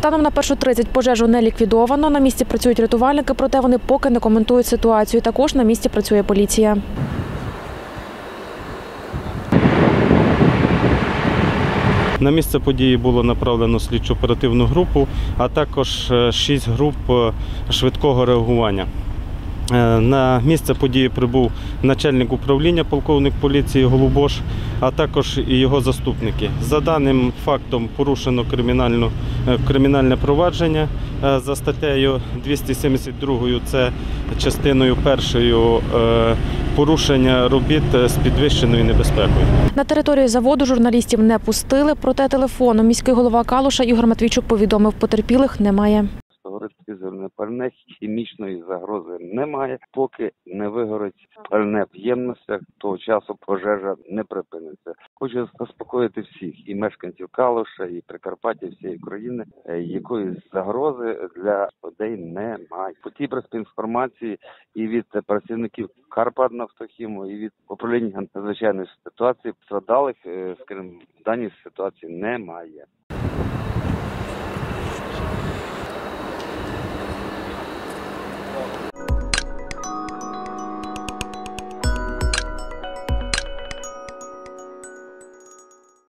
Станом на 1.30 пожежу не ліквідовано. На місці працюють рятувальники, проте вони поки не коментують ситуацію. Також на місці працює поліція. На місце події було направлено слідчо-оперативну групу, а також е, шість груп е, швидкого реагування. Е, На місце події прибув начальник управління полковник поліції Голубош, а також і його заступники. За даним фактом порушено е, кримінальне провадження е, за статтею 272, це частиною першою порушення робіт з підвищеною небезпекою. На територію заводу журналістів не пустили, проте телефоном міський голова Калуша Ігор Матвійчук повідомив, потерпілих немає. Зерне пальне, хімічної загрози немає. Поки не вигорить пальне в ємностях, того часу пожежа не припиниться. Хочу заспокоїти всіх і мешканців Калуша, і Прикарпаття, всієї країни. е, Якоїсь загрози для людей немає. По тій просто інформації і від працівників Карпатнафтохіму, і від управління надзвичайної ситуації страдалих, е, скажімо, в даній ситуації немає.